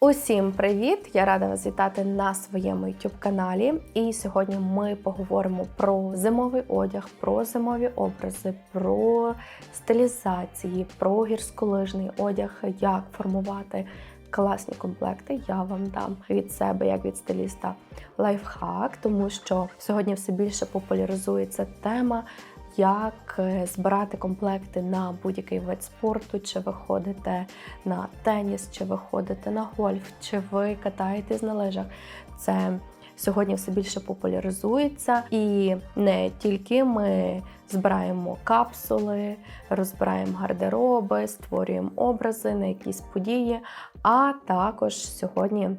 Усім привіт! Я рада вас вітати на своєму youtube каналі. І сьогодні ми поговоримо про зимовий одяг, про зимові образи, про стилізації, про гірськолижний одяг, як формувати класні комплекти. Я вам дам від себе, як від стиліста, лайфхак, тому що сьогодні все більше популяризується тема як е, збирати комплекти на будь-який вид спорту, чи ви ходите на теніс, чи ви ходите на гольф, чи ви катаєтесь на лижах. Це сьогодні все більше популяризується, і не тільки ми збираємо капсули, розбираємо гардероби, створюємо образи на якісь події, а також сьогодні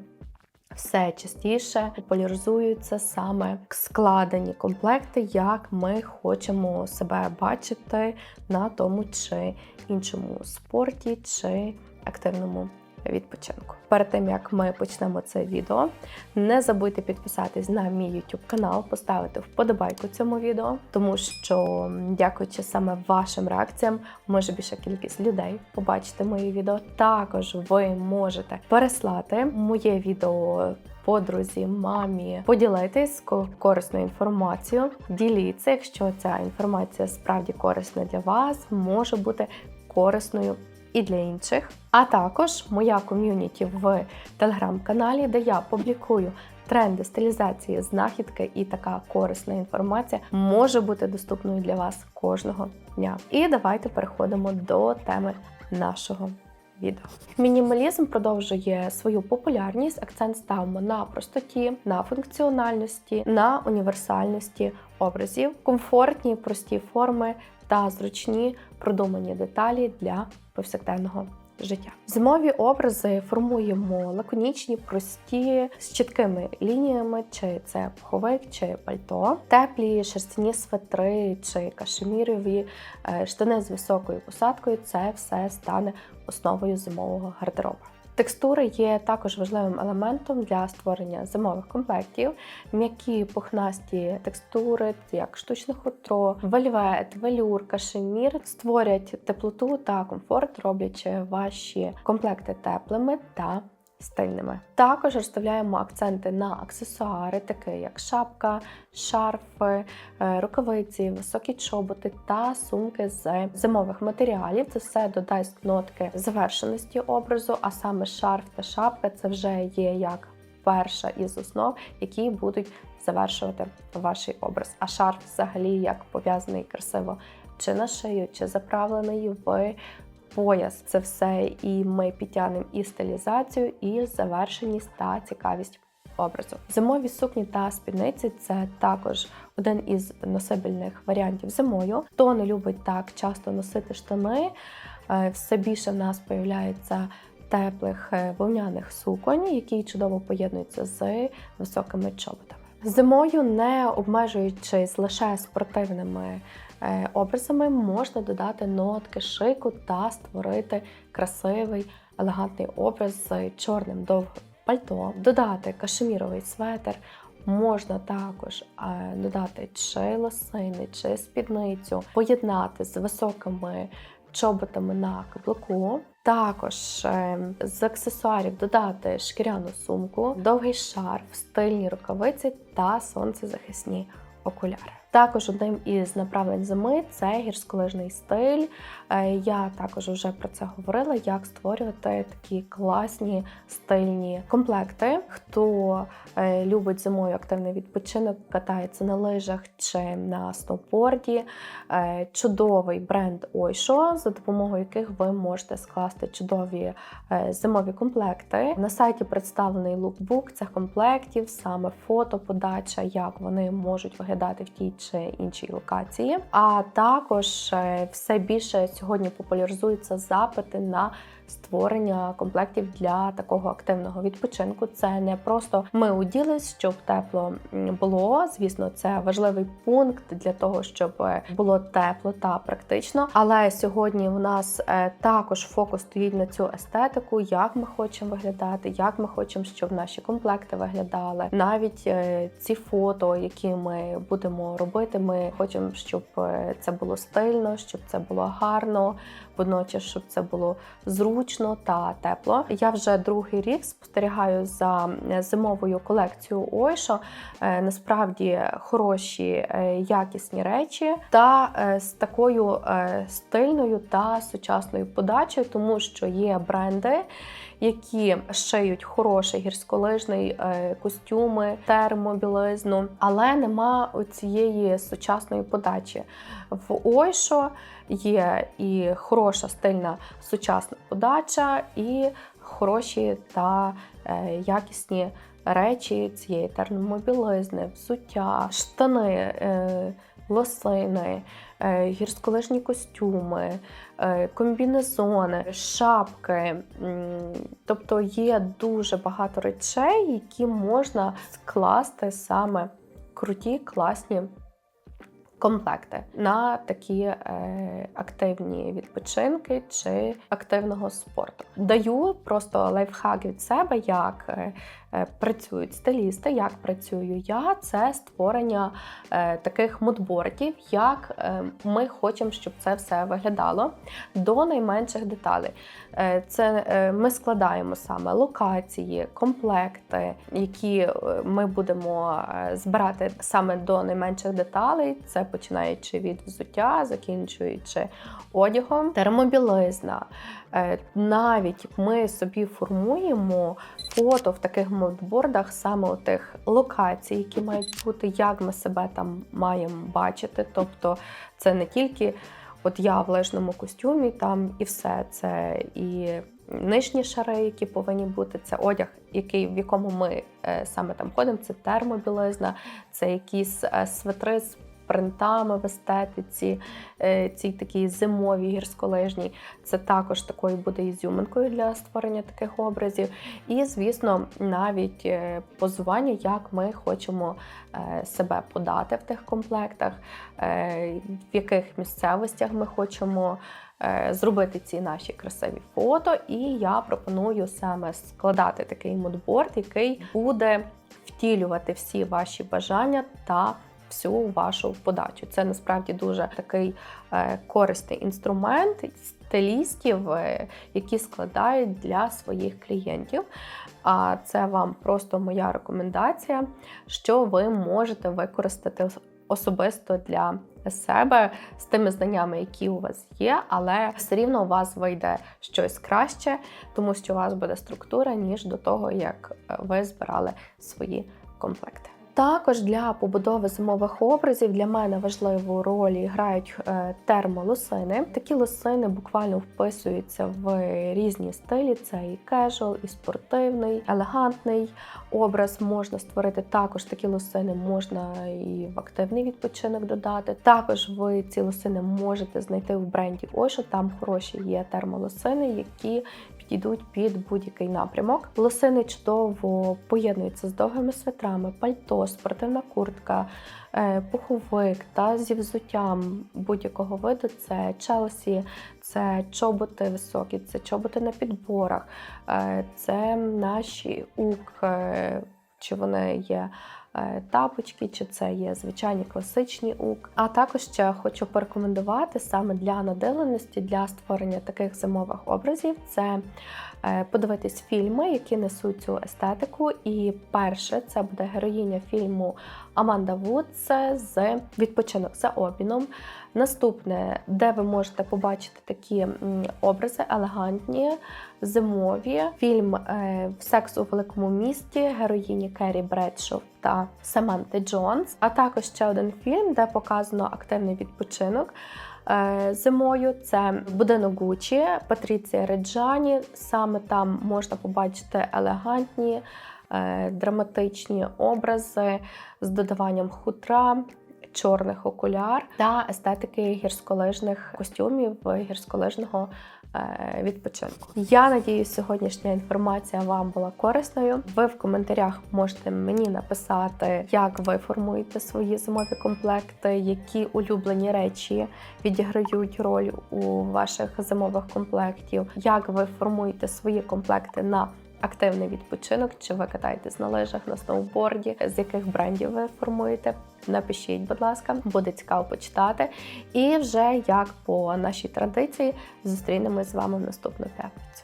все частіше популяризуються саме складені комплекти, як ми хочемо себе бачити на тому чи іншому спорті чи активному відпочинку. Перед тим як ми почнемо це відео, не забудьте підписатись на мій YouTube канал, поставити вподобайку цьому відео, тому що, дякуючи саме вашим реакціям, може більша кількість людей побачити мої відео. Також ви можете переслати моє відео. Подрузі, мамі, поділитись корисною інформацією. Діліться, якщо ця інформація справді корисна для вас, може бути корисною і для інших. А також моя ком'юніті в телеграм-каналі, де я публікую тренди стилізації, знахідки і така корисна інформація може бути доступною для вас кожного дня. І давайте переходимо до теми нашого. Відео. Мінімалізм продовжує свою популярність. Акцент ставимо на простоті, на функціональності, на універсальності образів, комфортні, прості форми та зручні продумані деталі для повсякденного життя. Зимові образи формуємо лаконічні, прості, з чіткими лініями, чи це пуховик, чи пальто, теплі шерстяні светри чи кашемірові е, штани з високою посадкою. Це все стане основою зимового гардеробу. Текстури є також важливим елементом для створення зимових комплектів. М'які пухнасті текстури, як штучне хутро, вельвет, велюр, кашемір створять теплоту та комфорт, роблячи ваші комплекти теплими та стильними. Також розставляємо акценти на аксесуари, такі як шапка, шарфи, е, рукавиці, високі чоботи та сумки з зимових матеріалів. Це все додасть нотки завершеності образу, а саме шарф та шапка це вже є як перша із основ, які будуть завершувати ваш образ. А шарф, взагалі, як пов'язаний красиво чи на шию, чи заправлений в пояс. Це все і ми підтягнемо і стилізацію, і завершеність та цікавість образу. Зимові сукні та спідниці це також один із носибельних варіантів зимою. Хто не любить так часто носити штани, е, все більше в нас появляється теплих е, вовняних суконь, які чудово поєднуються з високими чоботами. Зимою, не обмежуючись лише спортивними образами можна додати нотки шику та створити красивий елегантний образ з чорним довгим пальто, додати кашеміровий светр. Можна також е, додати чи лосини, чи спідницю, поєднати з високими чоботами на каблуку. Також е, з аксесуарів додати шкіряну сумку, довгий шарф, стильні рукавиці та сонцезахисні окуляри. Також одним із направлень зими це гірськолижний стиль. Е, я також вже про це говорила, як створювати такі класні стильні комплекти. Хто е, любить зимою активний відпочинок, катається на лижах чи на сноуборді. Е, чудовий бренд Ойшо, за допомогою яких ви можете скласти чудові зимові комплекти. На сайті представлений лукбук цих комплектів, саме фото, подача, як вони можуть виглядати в тій чи іншій локації. А також е, все більше сьогодні популяризуються запити на створення комплектів для такого активного відпочинку. Це не просто ми уділись, щоб тепло було. Звісно, це важливий пункт для того, щоб е, було тепло та практично. Але сьогодні у нас е, також фокус стоїть на цю естетику, як ми хочемо виглядати, як ми хочемо, щоб наші комплекти виглядали. Навіть е, ці фото, які ми будемо робити, ми хочемо, щоб це було стильно, щоб це було гарно, водночас, щоб це було зручно зручно та тепло. Я вже другий рік спостерігаю за зимовою колекцією Ойшо. Е, Насправді хороші е, якісні речі та е, з такою стильною та сучасною подачею, тому що є бренди. Які шиють хороший гірськолижний е, костюми, термобілизну, але нема цієї сучасної подачі. В Ойшо є і хороша стильна сучасна подача, і хороші та е, якісні речі цієї термобілизни, взуття, штани. Лосини, е, гірськолижні костюми, е, комбінезони, шапки. Тобто є дуже багато речей, які можна скласти саме круті, класні комплекти на такі е, активні відпочинки чи активного спорту. Даю просто лайфхак від себе, як е, е, працюють стилісти, як працюю я. Це створення е, таких мудбордів, як е, ми хочемо, щоб це все виглядало до найменших деталей. Е, Це е, ми складаємо саме локації, комплекти, які е, ми будемо е, збирати саме до найменших деталей. Це починаючи від взуття, закінчуючи одягом, термобілизна. Е, Навіть ми собі формуємо фото в таких модбордах саме тих локацій, які мають бути, як ми себе там маємо бачити. Тобто це не тільки от я в лижному костюмі там і все. Це і нижні шари, які повинні бути, це одяг, який, в якому ми е, саме там ходимо, це термобілизна, це якісь е, светри з принтами в естетиці, е, цій такій зимовій гірськолижній. Це також такою буде ізюминкою для створення таких образів. І, звісно, навіть е, позування, як ми хочемо е, себе подати в тих комплектах, в яких місцевостях ми хочемо. Зробити ці наші красиві фото, і я пропоную саме складати такий мудборд, який буде втілювати всі ваші бажання та всю вашу подачу. Це насправді дуже такий е, корисний інструмент стилістів, е, які складають для своїх клієнтів. А це вам просто моя рекомендація, що ви можете використати особисто для себе з тими знаннями, які у вас є, але все рівно у вас вийде щось краще, тому що у вас буде структура, ніж до того, як е, ви збирали свої комплекти. Також для побудови зимових образів для мене важливу роль грають е, термолосини. Такі лосини буквально вписуються в різні стилі: це і кежуал, і спортивний, елегантний образ можна створити. Також такі лосини можна і в активний відпочинок додати. Також ви ці лосини можете знайти в бренді Osho. Там хороші є термолосини, які підійдуть під будь-який напрямок. Лосини чудово поєднуються з довгими свитрами, пальто, спортивна куртка, е, пуховик та зі взуттям будь-якого виду. Це Челсі, це чоботи високі, це чоботи на підборах, е, це наші ук, е, чи вони є. Е, Тапочки, чи це є звичайні класичні ук. А також ще хочу порекомендувати саме для надиленості, для створення таких зимових образів. Це е, подивитись фільми, які несуть цю естетику. І перше це буде героїня фільму Аманда Вудс з відпочинок за обміном. Наступне, де ви можете побачити такі образи елегантні, зимові. Фільм е, Секс у великому місті героїні Керрі Бредшоу та Саманти Джонс. А також ще один фільм, де показано активний відпочинок. е, Зимою це будинок Гучі, Патріція Реджані. Саме там можна побачити елегантні, е, драматичні образи з додаванням хутра, чорних окуляр та естетики гірськолижних костюмів гірськолижного е, відпочинку. Я надіюсь, сьогоднішня інформація вам була корисною. Ви в коментарях можете мені написати, як ви формуєте свої зимові комплекти, які улюблені речі відіграють роль у ваших зимових комплектів, як ви формуєте свої комплекти на активний відпочинок, чи ви катаєтесь на лижах, на сноуборді, з яких брендів ви формуєте. Напишіть, будь ласка, буде цікаво почитати. І вже як по нашій традиції зустрінемось з вами в наступну п'ятницю.